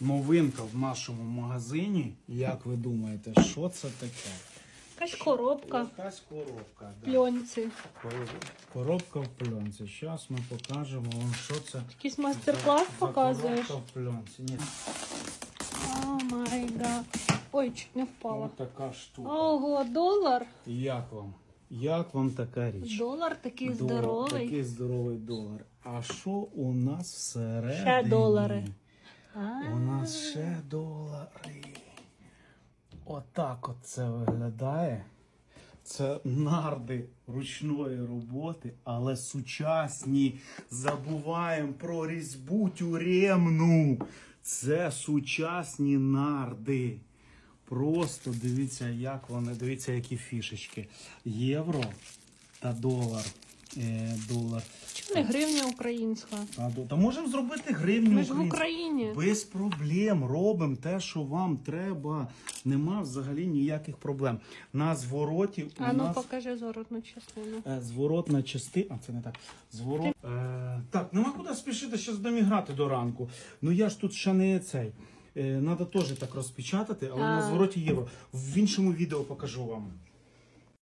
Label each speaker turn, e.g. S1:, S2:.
S1: новинка в нашому магазині. Як ви думаєте, що це таке?
S2: Якась коробка,
S1: Якась коробка. Да. Кор- Коробка в пленці. Зараз ми покажемо вам, що це.
S2: Якийсь майстер-клас показуєш.
S1: Коробка в пленці. Ні,
S2: О май гад. Ой, чуть не впала.
S1: ось така штука.
S2: Ого, долар.
S1: Як вам? Як вам така річ?
S2: Долар такий
S1: Долар,
S2: здоровий.
S1: Такий здоровий долар. А що у нас всередині?
S2: Ще долари.
S1: У нас ще долари. Отак от це виглядає. Це нарди ручної роботи, але сучасні. Забуваємо про різьбу тюремну. Це сучасні нарди. Просто дивіться, як вони, дивіться, які фішечки. Євро та долар. Е, долар.
S2: Чому не гривня українська?
S1: До- та можемо зробити гривню.
S2: Ми ж в. Україні.
S1: Без проблем робимо те, що вам треба. Нема взагалі ніяких проблем. На звороті у
S2: А ну
S1: нас
S2: покажи зворотну частину.
S1: е, зворотна частина. А це не так. Зворот. Е, так, нема куди спішити, ще будемо грати до ранку. Ну я ж тут ще не цей. Е, Надо теж так розпечатати, але на звороті євро. В іншому відео покажу вам.